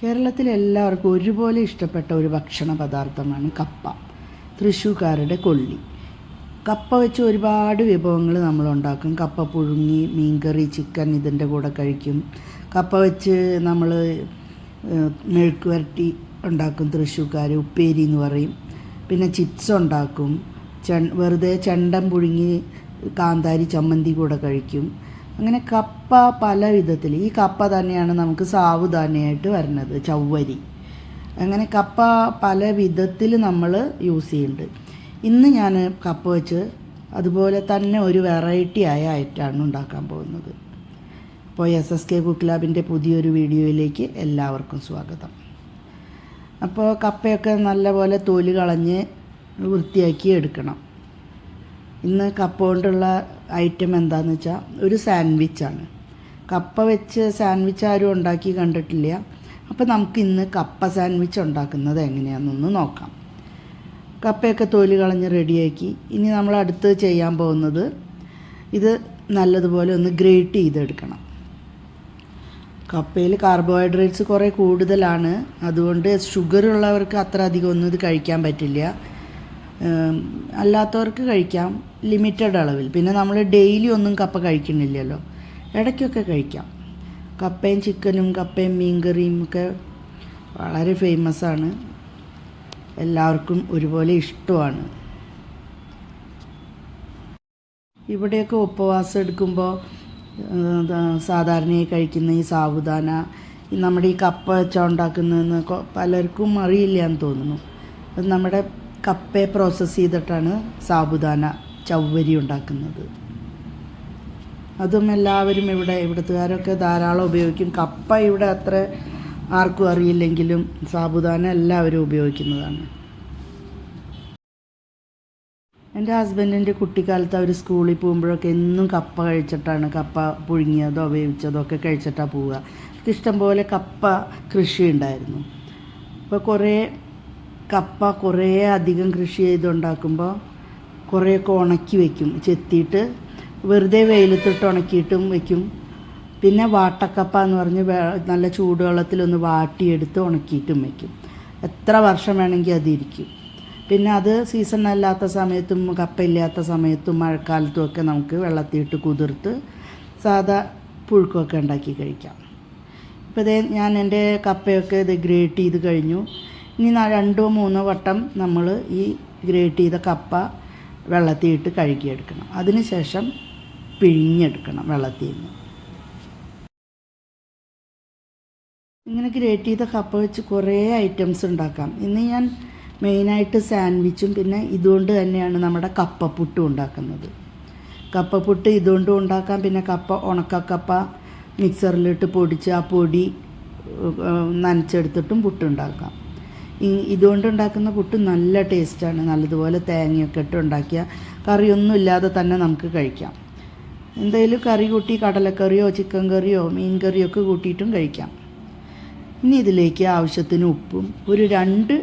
കേരളത്തിൽ എല്ലാവർക്കും ഒരുപോലെ ഇഷ്ടപ്പെട്ട ഒരു ഭക്ഷണ പദാർത്ഥമാണ് കപ്പ തൃശ്ശൂക്കാരുടെ കൊള്ളി. കപ്പ വെച്ച് ഒരുപാട് വിഭവങ്ങൾ നമ്മൾ ഉണ്ടാക്കും കപ്പ പുഴുങ്ങി മീൻകറി ചിക്കൻ ഇതിന്റെ കൂടെ കഴിക്കും. കപ്പ വെച്ച് നമ്മൾ മെഴുക്ക് വരട്ടി ഉണ്ടാക്കും തൃശ്ശൂക്കാർ ഉപ്പേരി എന്ന് പറയും. പിന്നെ ചിപ്സ് ഉണ്ടാക്കും. ചെ വെറുതെ ചെണ്ടം പുഴുങ്ങി കാന്താരി ചമ്മന്തി കൂടെ കഴിക്കും. അങ്ങനെ കപ്പ പല വിധത്തിൽ. ഈ കപ്പ തന്നെയാണ് നമുക്ക് സാവുധാനയായിട്ട് വരുന്നത് ചവ്വരി. അങ്ങനെ കപ്പ പല വിധത്തിൽ നമ്മൾ യൂസ് ചെയ്യുന്നുണ്ട്. ഇന്ന് ഞാൻ കപ്പ വെച്ച് അതുപോലെ തന്നെ ഒരു വെറൈറ്റി ആയ ഐറ്റമാണ് ഉണ്ടാക്കാൻ പോകുന്നത്. അപ്പോൾ എസ് എസ് കെ കുക്ക് ലാബിന്റെ പുതിയൊരു വീഡിയോയിലേക്ക് എല്ലാവർക്കും സ്വാഗതം. അപ്പോൾ കപ്പയൊക്കെ നല്ലപോലെ തൊലി കളഞ്ഞ് വൃത്തിയാക്കി എടുക്കണം. ഇന്ന് കപ്പ കൊണ്ടുള്ള ഐറ്റം എന്താണെന്ന് വെച്ചാൽ ഒരു സാൻഡ്വിച്ചാണ് കപ്പ വെച്ച് സാൻഡ്വിച്ച് ആരും ഉണ്ടാക്കി കണ്ടിട്ടില്ല. അപ്പോൾ നമുക്ക് ഇന്ന് കപ്പ സാൻഡ്വിച്ച് ഉണ്ടാക്കുന്നത് എങ്ങനെയാണെന്നൊന്ന് നോക്കാം. കപ്പയൊക്കെ തൊലി കളഞ്ഞ് റെഡിയാക്കി ഇനി നമ്മൾ അടുത്ത് ചെയ്യാൻ പോകുന്നത് ഇത് നല്ലതുപോലെ ഒന്ന് ഗ്രേറ്റ് ചെയ്തെടുക്കണം. കപ്പയിൽ കാർബോഹൈഡ്രേറ്റ്സ് കുറേ കൂടുതലാണ്. അതുകൊണ്ട് ഷുഗർ ഉള്ളവർക്ക് അത്ര അധികം ഒന്നും ഇത് കഴിക്കാൻ പറ്റില്ല. അല്ലാത്തവർക്ക് കഴിക്കാം. ലിമിറ്റഡ് അളവിൽ. പിന്നെ നമ്മൾ ഡെയിലി ഒന്നും കപ്പ കഴിക്കുന്നില്ലല്ലോ. ഇടയ്ക്കൊക്കെ കഴിക്കാം. കപ്പയും ചിക്കനും കപ്പയും മീൻകറിയും ഒക്കെ വളരെ ഫേമസ് ആണ്. എല്ലാവർക്കും ഒരുപോലെ ഇഷ്ടമാണ്. ഇവിടെയൊക്കെ ഉപവാസം എടുക്കുമ്പോൾ സാധാരണയായി കഴിക്കുന്ന ഈ സാബുദാന നമ്മുടെ ഈ കപ്പ വെച്ചുണ്ടാക്കുന്നതെന്ന് പലർക്കും അറിയില്ല എന്ന് തോന്നുന്നു. അത് നമ്മുടെ കപ്പയെ പ്രോസസ്സ് ചെയ്തിട്ടാണ് സാബുദാന ചവ്വരി ഉണ്ടാക്കുന്നത്. അതും എല്ലാവരും ഇവിടെ ഇവിടുത്തുകാരൊക്കെ ധാരാളം ഉപയോഗിക്കും. കപ്പ ഇവിടെ അത്ര ആർക്കും അറിയില്ലെങ്കിലും സാബുദാന എല്ലാവരും ഉപയോഗിക്കുന്നതാണ്. എന്റെ ഹസ്ബൻഡിന്റെ കുട്ടിക്കാലത്ത് അവർ സ്കൂളിൽ പോകുമ്പോഴൊക്കെ എന്നും കപ്പ കഴിച്ചിട്ടാണ്. കപ്പ പുഴുങ്ങിയതോ വേവിച്ചതോ ഒക്കെ കഴിച്ചിട്ടാണ് പോവുക. ഇഷ്ടംപോലെ കപ്പ കൃഷി ഉണ്ടായിരുന്നു. അപ്പോൾ കുറേ കപ്പ കുറേ അധികം കൃഷി ചെയ്തുണ്ടാക്കുമ്പോൾ കുറേയൊക്കെ ഉണക്കി വയ്ക്കും ചെത്തിയിട്ട് വെറുതെ വെയിലത്തിട്ട് ഉണക്കിയിട്ടും വയ്ക്കും പിന്നെ വാട്ടക്കപ്പ എന്ന് പറഞ്ഞ് നല്ല ചൂടുവെള്ളത്തിലൊന്ന് വാട്ടിയെടുത്ത് ഉണക്കിയിട്ടും വയ്ക്കും എത്ര വർഷം വേണമെങ്കിൽ അതിരിക്കും പിന്നെ അത് സീസൺ അല്ലാത്ത സമയത്തും കപ്പയില്ലാത്ത സമയത്തും മഴക്കാലത്തും ഒക്കെ നമുക്ക് വെള്ളത്തിയിട്ട് കുതിർത്ത് സാധാ പുഴുക്കൊക്കെ ഉണ്ടാക്കി കഴിക്കാം. ഇപ്പോൾ ഇതേ ഞാൻ എന്റെ കപ്പയൊക്കെ ഇത് ഗ്രേറ്റ് ചെയ്ത് കഴിഞ്ഞു. ഇനി രണ്ടോ മൂന്നോ വട്ടം നമ്മൾ ഈ ഗ്രേറ്റ് ചെയ്ത കപ്പ വെള്ളത്തിയിട്ട് കഴുകിയെടുക്കണം. അതിനുശേഷം പിഴിഞ്ഞെടുക്കണം വെള്ളത്തിൽ നിന്ന് ഇങ്ങനെ ഗ്രേറ്റ് ചെയ്ത കപ്പ വെച്ച് കുറേ ഐറ്റംസ് ഉണ്ടാക്കാം. ഇന്ന് ഞാൻ മെയിനായിട്ട് സാൻഡ്വിച്ചും പിന്നെ ഇതുകൊണ്ട് തന്നെയാണ് നമ്മുടെ കപ്പപ്പുട്ടും ഉണ്ടാക്കുന്നത്. കപ്പപ്പുട്ട് ഇതുകൊണ്ടും ഉണ്ടാക്കാം. പിന്നെ കപ്പ ഉണക്കക്കപ്പ മിക്സറിലിട്ട് പൊടിച്ച് ആ പൊടി നനച്ചെടുത്തിട്ടും പുട്ടുണ്ടാക്കാം. ഈ ഇതുകൊണ്ട് ഉണ്ടാക്കുന്ന പുട്ട് നല്ല ടേസ്റ്റാണ്. നല്ലതുപോലെ തേങ്ങയൊക്കെ ഇട്ട് ഉണ്ടാക്കിയ കറിയൊന്നും ഇല്ലാതെ തന്നെ നമുക്ക് കഴിക്കാം. എന്തായാലും കറി കൂട്ടി കടലക്കറിയോ ചിക്കൻ കറിയോ മീൻ കറിയോ ഒക്കെ കൂട്ടിയിട്ടും കഴിക്കാം. ഇനി ഇതിലേക്ക് ആവശ്യത്തിന് ഉപ്പും ഒരു രണ്ട്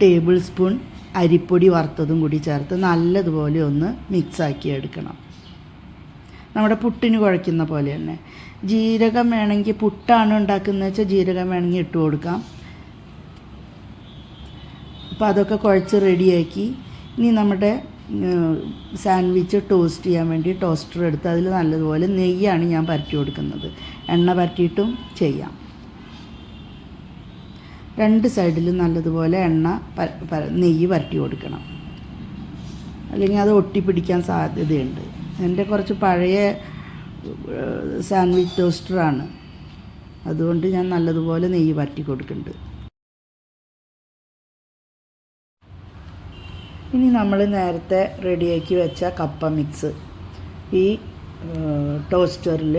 ടേബിൾ സ്പൂൺ അരിപ്പൊടി വറുത്തതും കൂടി ചേർത്ത് നല്ലതുപോലെ ഒന്ന് മിക്സാക്കി എടുക്കണം. നമ്മുടെ പുട്ടിന് കുഴയ്ക്കുന്ന പോലെ തന്നെ. ജീരകം വേണമെങ്കിൽ പുട്ടാണ് ഉണ്ടാക്കുന്നത് വെച്ചാൽ ജീരകം വേണമെങ്കിൽ ഇട്ട് കൊടുക്കാം. അപ്പോൾ അതൊക്കെ കുഴച്ച് റെഡിയാക്കി. ഇനി നമ്മുടെ സാൻഡ്വിച്ച് ടോസ്റ്റ് ചെയ്യാൻ വേണ്ടി ടോസ്റ്റർ എടുത്ത് അതിൽ നല്ലതുപോലെ നെയ്യാണ് ഞാൻ പരറ്റി കൊടുക്കുന്നത്. എണ്ണ പരറ്റിയിട്ടും ചെയ്യാം. രണ്ട് സൈഡിലും നല്ലതുപോലെ എണ്ണ നെയ്യ് പരറ്റി കൊടുക്കണം. അല്ലെങ്കിൽ അത് ഒട്ടിപ്പിടിക്കാൻ സാധ്യതയുണ്ട്. എന്റെ കുറച്ച് പഴയ സാൻഡ്വിച്ച് ടോസ്റ്ററാണ്. അതുകൊണ്ട് ഞാൻ നല്ലതുപോലെ നെയ്യ് പരറ്റി കൊടുക്കുന്നുണ്ട്. ഇനി നമ്മൾ നേരത്തെ റെഡിയാക്കി വെച്ച കപ്പ മിക്സ് ഈ ടോസ്റ്ററിൽ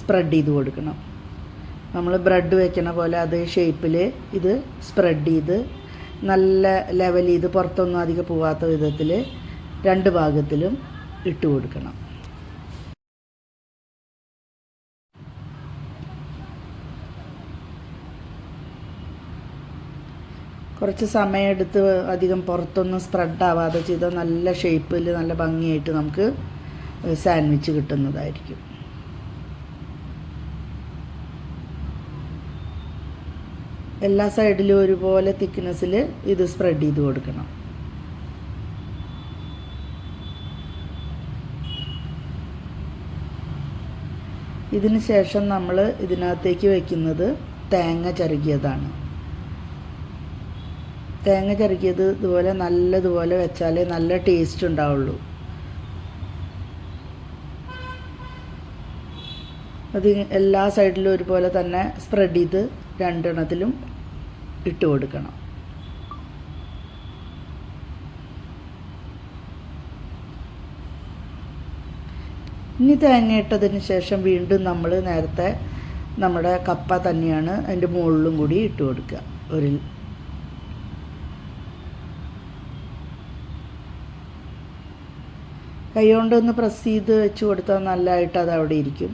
സ്പ്രെഡ് ചെയ്ത് കൊടുക്കണം. നമ്മൾ ബ്രെഡ് വെക്കണ പോലെ അതേ ഷേപ്പിൽ ഇത് സ്പ്രെഡ് ചെയ്ത് നല്ല ലെവൽ ചെയ്ത് പുറത്തൊന്നും അധികം പോവാത്ത വിധത്തിൽ രണ്ട് ഭാഗത്തിലും ഇട്ട് കൊടുക്കണം. കുറച്ച് സമയമെടുത്ത് അധികം പുറത്തൊന്നും സ്പ്രെഡ് ആവാതെ ചെയ്താൽ നല്ല ഷേപ്പിൽ നല്ല ഭംഗിയായിട്ട് നമുക്ക് സാൻഡ്വിച്ച് കിട്ടുന്നതായിരിക്കും. എല്ലാ സൈഡിലും ഒരുപോലെ തിക്നെസ്സിൽ ഇത് സ്പ്രെഡ് ചെയ്ത് കൊടുക്കണം. ഇതിന് ശേഷം നമ്മൾ ഇതിനകത്തേക്ക് വയ്ക്കുന്നത് തേങ്ങ ചിരകിയതാണ്. തേങ്ങ ചിറക്കിയത് ഇതുപോലെ നല്ലതുപോലെ വെച്ചാലേ നല്ല ടേസ്റ്റ് ഉണ്ടാവുള്ളൂ. അത് എല്ലാ സൈഡിലും ഒരുപോലെ തന്നെ സ്പ്രെഡ് ചെയ്ത് രണ്ടെണ്ണത്തിലും ഇട്ട് കൊടുക്കണം. ഇനി തേങ്ങ ഇട്ടതിന് ശേഷം വീണ്ടും നമ്മൾ നേരത്തെ നമ്മുടെ കപ്പ തന്നെയാണ് അതിന്റെ മുകളിലും കൂടി ഇട്ട് കൊടുക്കുക. ഒരു കൈ ഒന്ന് പ്രസ് ചെയ്ത് വെച്ച് കൊടുത്താൽ നല്ലതായിട്ട് അത് അവിടെ ഇരിക്കും.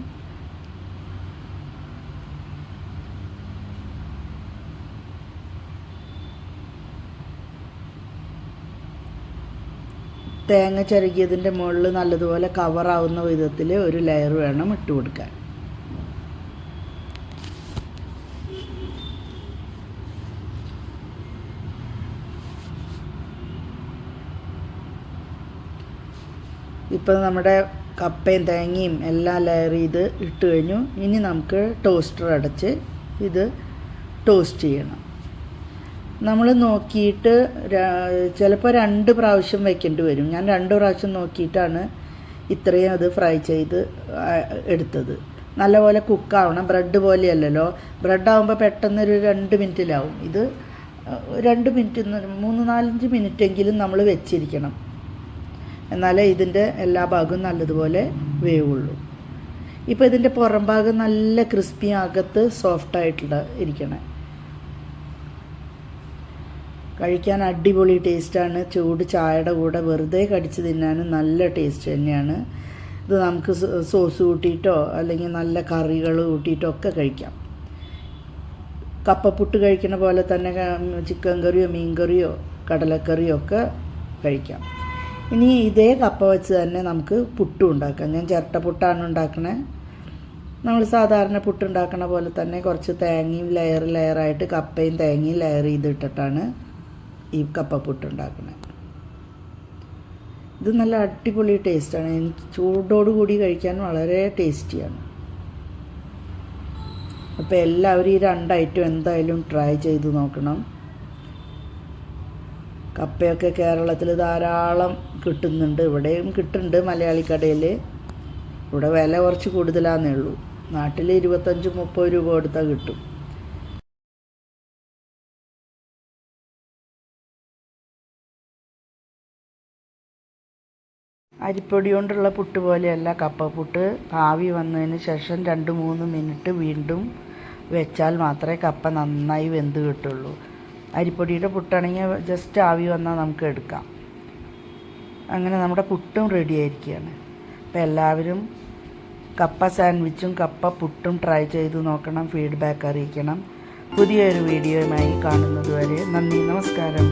തേങ്ങ ചരുകിയതിന്റെ മുകളിൽ നല്ലതുപോലെ കവറാവുന്ന വിധത്തിൽ ഒരു ലെയർ വേണം ഇട്ട് കൊടുക്കാൻ. ഇപ്പം നമ്മുടെ കപ്പയും തേങ്ങയും എല്ലാം ലെയർ ചെയ്ത് ഇട്ട് കഴിഞ്ഞു. ഇനി നമുക്ക് ടോസ്റ്റർ അടച്ച് ഇത് ടോസ്റ്റ് ചെയ്യണം. നമ്മൾ നോക്കിയിട്ട് ചിലപ്പോൾ രണ്ട് പ്രാവശ്യം വെക്കേണ്ടി വരും. ഞാൻ രണ്ട് പ്രാവശ്യം നോക്കിയിട്ടാണ് ഇത്രയും അത് ഫ്രൈ ചെയ്ത് എടുത്തത്. നല്ലപോലെ കുക്കാവണം. ബ്രെഡ് പോലെയല്ലല്ലോ. പെട്ടെന്ന് ഒരു രണ്ട് മിനിറ്റിലാവും. ഇത് രണ്ട് മിനിറ്റ് മൂന്ന് നാലഞ്ച് മിനിറ്റെങ്കിലും നമ്മൾ വെച്ചിരിക്കണം. എന്നാലേ ഇതിന്റെ എല്ലാ ഭാഗവും നല്ലതുപോലെ വേവുള്ളൂ. ഇപ്പോൾ ഇതിന്റെ പുറം ഭാഗം നല്ല ക്രിസ്പി അകത്ത് സോഫ്റ്റായിട്ടുള്ള ഇരിക്കണേ. കഴിക്കാൻ അടിപൊളി ടേസ്റ്റാണ് ചൂട് ചായയുടെ കൂടെ വെറുതെ കടിച്ച് തിന്നാനും നല്ല ടേസ്റ്റ് തന്നെയാണ്. ഇത് നമുക്ക് സോസ് കൂട്ടിയിട്ടോ അല്ലെങ്കിൽ നല്ല കറികൾ കൂട്ടിയിട്ടോ ഒക്കെ കഴിക്കാം. കപ്പപ്പുട്ട് കഴിക്കുന്ന പോലെ തന്നെ ചിക്കൻ കറിയോ മീൻ കറിയോ കടലക്കറിയോ ഒക്കെ കഴിക്കാം. ഇനി ഇതേ കപ്പ വെച്ച് തന്നെ നമുക്ക് പുട്ടും ഉണ്ടാക്കാം. ഞാൻ ചിരട്ട പുട്ടാണ് ഉണ്ടാക്കണേ. നമ്മൾ സാധാരണ പുട്ടുണ്ടാക്കണ പോലെ തന്നെ കുറച്ച് തേങ്ങയും ലെയർ ലെയറായിട്ട് കപ്പയും തേങ്ങയും ലെയർ ചെയ്തിട്ടിട്ടാണ് ഈ കപ്പ പുട്ടുണ്ടാക്കണേ ഇത് നല്ല അടിപൊളി ടേസ്റ്റാണ് എനിക്ക് ചൂടോടുകൂടി കഴിക്കാൻ വളരെ ടേസ്റ്റിയാണ് അപ്പോൾ എല്ലാവരും ഈ രണ്ട് ഐറ്റം എന്തായാലും ട്രൈ ചെയ്ത് നോക്കണം. കപ്പയൊക്കെ കേരളത്തിൽ ധാരാളം കിട്ടുന്നുണ്ട്. ഇവിടെയും കിട്ടുന്നുണ്ട് മലയാളിക്കടയിൽ. ഇവിടെ വില കുറച്ച് കൂടുതലാന്നേ ഉള്ളൂ. നാട്ടിൽ ഇരുപത്തഞ്ച് മുപ്പത് രൂപ കൊടുത്താൽ കിട്ടും. അരിപ്പൊടി കൊണ്ടുള്ള പുട്ട് പോലെയല്ല കപ്പപ്പുട്ട് ആവി വന്നതിന് ശേഷം രണ്ട് മൂന്ന് മിനിറ്റ് വീണ്ടും വെച്ചാൽ മാത്രമേ കപ്പ നന്നായി വെന്ത് കിട്ടുള്ളൂ. അരിപ്പൊടിയുടെ പുട്ടാണെങ്കിൽ ജസ്റ്റ് ആവി വന്നാൽ നമുക്ക് എടുക്കാം. അങ്ങനെ നമ്മുടെ പുട്ടും റെഡി ആയിരിക്കുകയാണ്. അപ്പോൾ എല്ലാവരും കപ്പ സാൻഡ്വിച്ചും കപ്പ പുട്ടും ട്രൈ ചെയ്ത് നോക്കണം ഫീഡ്ബാക്ക് അറിയിക്കണം. പുതിയൊരു വീഡിയോയുമായി കാണുന്നതുവരെ നന്ദി നമസ്കാരം.